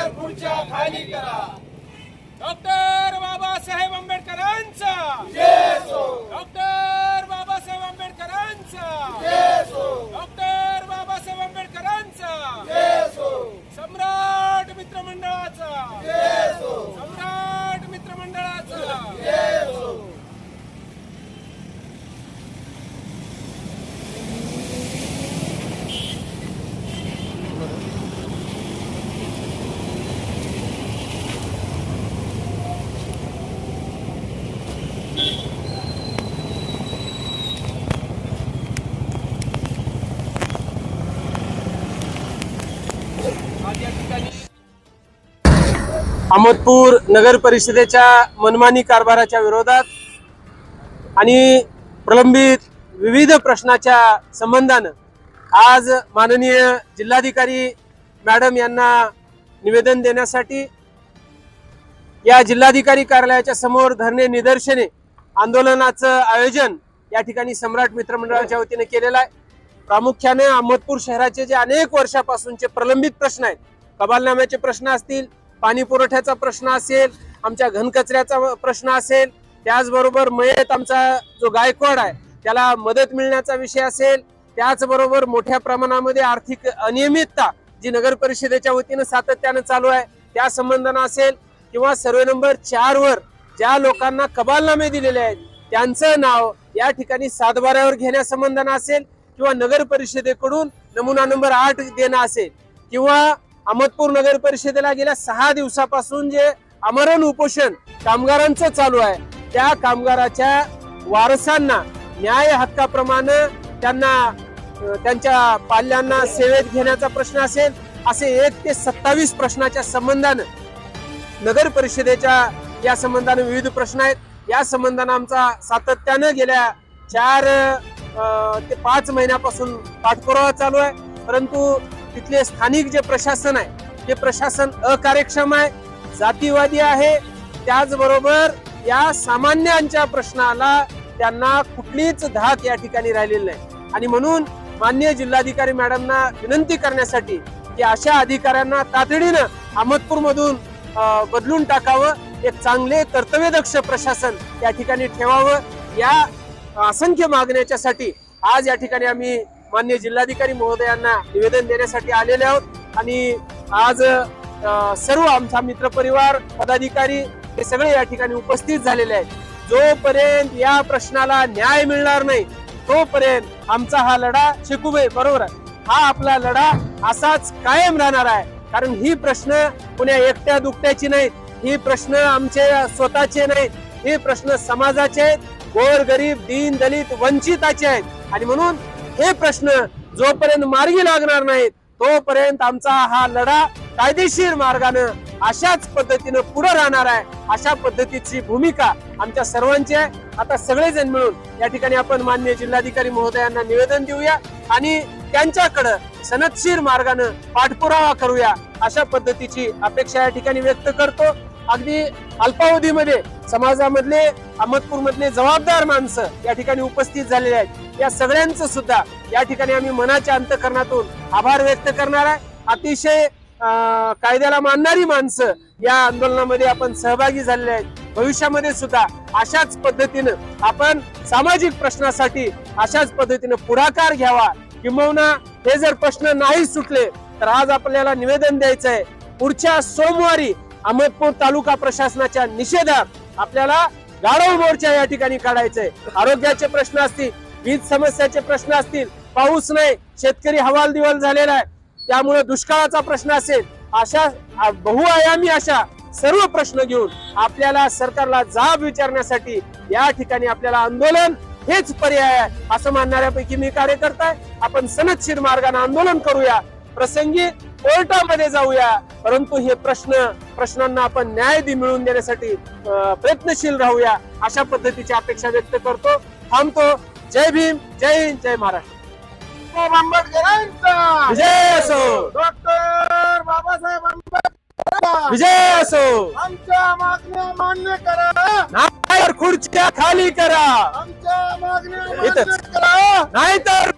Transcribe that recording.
पुढच्या खुर्च्या खाली करा डॉक्टर बाबासाहेब आंबेडकरांचा जय असो डॉक्टर बाबासाहेब आंबेडकरांचा जय असो डॉक्टर बाबासाहेब आंबेडकरांचा जय असो सम्राट मित्रमंडळाचा जय असो सम्राट मित्रमंडळाचा जय असो आज या ठिकाणी अहमदपूर नगर परिषदेच्या मनमानी कारभाराच्या विरोधात आणि प्रलंबित विविध प्रश्नाच्या संबंधानं आज माननीय जिल्हाधिकारी मॅडम यांना निवेदन देण्यासाठी या जिल्हाधिकारी कार्यालयाच्या समोर धरणे निदर्शने आंदोलनाचं आयोजन या ठिकाणी सम्राट मित्रमंडळाच्या वतीने केलेलं आहे. प्रामुख्याने अहमदपूर शहराचे जे अनेक वर्षापासूनचे प्रलंबित प्रश्न आहेत कबालनाम्याचे प्रश्न असतील पाणी पुरवठ्याचा प्रश्न असेल आमच्या घनकचऱ्याचा प्रश्न असेल त्याचबरोबर मयत आमचा जो गायकवाड आहे त्याला मदत मिळण्याचा विषय असेल त्याचबरोबर मोठ्या प्रमाणामध्ये आर्थिक अनियमितता जी नगर परिषदेच्या वतीनं सातत्यानं चालू आहे त्या संबंधानं असेल किंवा सर्वे नंबर चार वर ज्या लोकांना कबालनामे दिलेले आहेत त्यांचं नाव या ठिकाणी सातबाऱ्यावर घेण्यासंबंधानं असेल किंवा नगर परिषदेकडून नमुना नंबर आठ देणं असेल किंवा अहमदपूर नगर परिषदेला गेल्या सहा दिवसापासून जे आमरण उपोषण कामगारांचं चालू आहे त्या कामगाराच्या वारसांना न्याय हक्काप्रमाणे त्यांना त्यांच्या पाल्यांना सेवेत घेण्याचा प्रश्न असेल असे एक ते सत्तावीस प्रश्नाच्या संबंधानं नगर परिषदेच्या या संबंधानं विविध प्रश्न आहेत. या संबंधानं आमचा सातत्यानं गेल्या चार ते पाच महिन्यापासून पाठपुरावा चालू आहे. परंतु तिथले स्थानिक जे प्रशासन आहे ते प्रशासन अकार्यक्षम आहे जातीवादी आहे. त्याचबरोबर या सामान्यांच्या प्रश्नाला त्यांना कुठलीच धाक या ठिकाणी राहिलेली नाही. आणि म्हणून मान्य जिल्हाधिकारी मॅडमना विनंती करण्यासाठी की अशा अधिकाऱ्यांना तातडीनं अहमदपूर मधून बदलून टाकावं. एक चांगले कर्तव्यदक्ष प्रशासन या ठिकाणी ठेवावं. या असंख्य मागण्याच्यासाठी आज या ठिकाणी आम्ही मान्य जिल्हाधिकारी महोदयांना निवेदन देण्यासाठी आलेले आहोत. आणि आज सर्व आमचा मित्रपरिवार पदाधिकारी हे सगळे या ठिकाणी उपस्थित झालेले आहेत. जोपर्यंत या प्रश्नाला न्याय मिळणार नाही तोपर्यंत आमचा हा लढा शिकूबे बरोबर आहे. हा आपला लढा असाच कायम राहणार आहे. कारण ही प्रश्न कुण्या एकट्या दुकट्याची नाहीत ही प्रश्न आमचे स्वतःचे नाहीत हे प्रश्न समाजाचे आहेत. गोर गरीब दीन दलित वंचिताचे आहेत. आणि म्हणून हे प्रश्न जोपर्यंत मार्गी लागणार नाहीत तोपर्यंत आमचा हा लढा कायदेशीर मार्गानं अशाच पद्धतीनं पुढे राहणार आहे अशा पद्धतीची भूमिका आमच्या सर्वांची आहे. आता सगळेजण मिळून या ठिकाणी आपण मान्य जिल्हाधिकारी महोदयांना निवेदन देऊया आणि त्यांच्याकडं सनदशीर मार्गानं पाठपुरावा करूया अशा पद्धतीची अपेक्षा या ठिकाणी व्यक्त करतो. अगदी अल्पावधीमध्ये समाजामधले अहमदपूरमधले जबाबदार माणसं या ठिकाणी उपस्थित झालेले आहेत. या सगळ्यांचं सुद्धा या ठिकाणी आम्ही मनाच्या अंतकरणातून आभार व्यक्त करणार आहे. अतिशय कायद्याला मानणारी माणसं या आंदोलनामध्ये आपण सहभागी झालेले आहेत. भविष्यामध्ये सुद्धा अशाच पद्धतीनं आपण सामाजिक प्रश्नासाठी अशाच पद्धतीनं पुढाकार घ्यावा. किंबहुना हे जर प्रश्न नाही सुटले तर आज आपल्याला निवेदन द्यायचं आहे पुढच्या सोमवारी अहमदपूर तालुका प्रशासनाच्या निषेधात आपल्याला गाढव मोर्चा या ठिकाणी काढायचंय. आरोग्याचे प्रश्न असतील वीज समस्याचे प्रश्न असतील पाऊस नाही शेतकरी हवाल दिवाल झालेला आहे. त्यामुळे दुष्काळाचा प्रश्न असेल अशा बहुआयामी अशा सर्व प्रश्न घेऊन आपल्याला सरकारला जाब विचारण्यासाठी या ठिकाणी आपल्याला आंदोलन हेच पर्याय आहे असं मानणाऱ्यापैकी मी कार्यकर्ता आहे. आपण सनदशीर मार्गाने आंदोलन करूया. प्रसंगी कोर्टामध्ये जाऊया. परंतु हे प्रश्न प्रश्नांना आपण न्याय दि- मिळवून देण्यासाठी प्रयत्नशील राहूया अशा पद्धतीची अपेक्षा व्यक्त करतो. थांबतो. जय भीम जय हिंद जय महाराष्ट्र. विजय असो! डॉक्टर बाबासाहेब आंबेडकर विजय असो! आमच्या मागण्या मान्य करा! नाहीतर खुर्च्या खाली करा! आमच्या मागण्या मान्य. करा! नाहीतर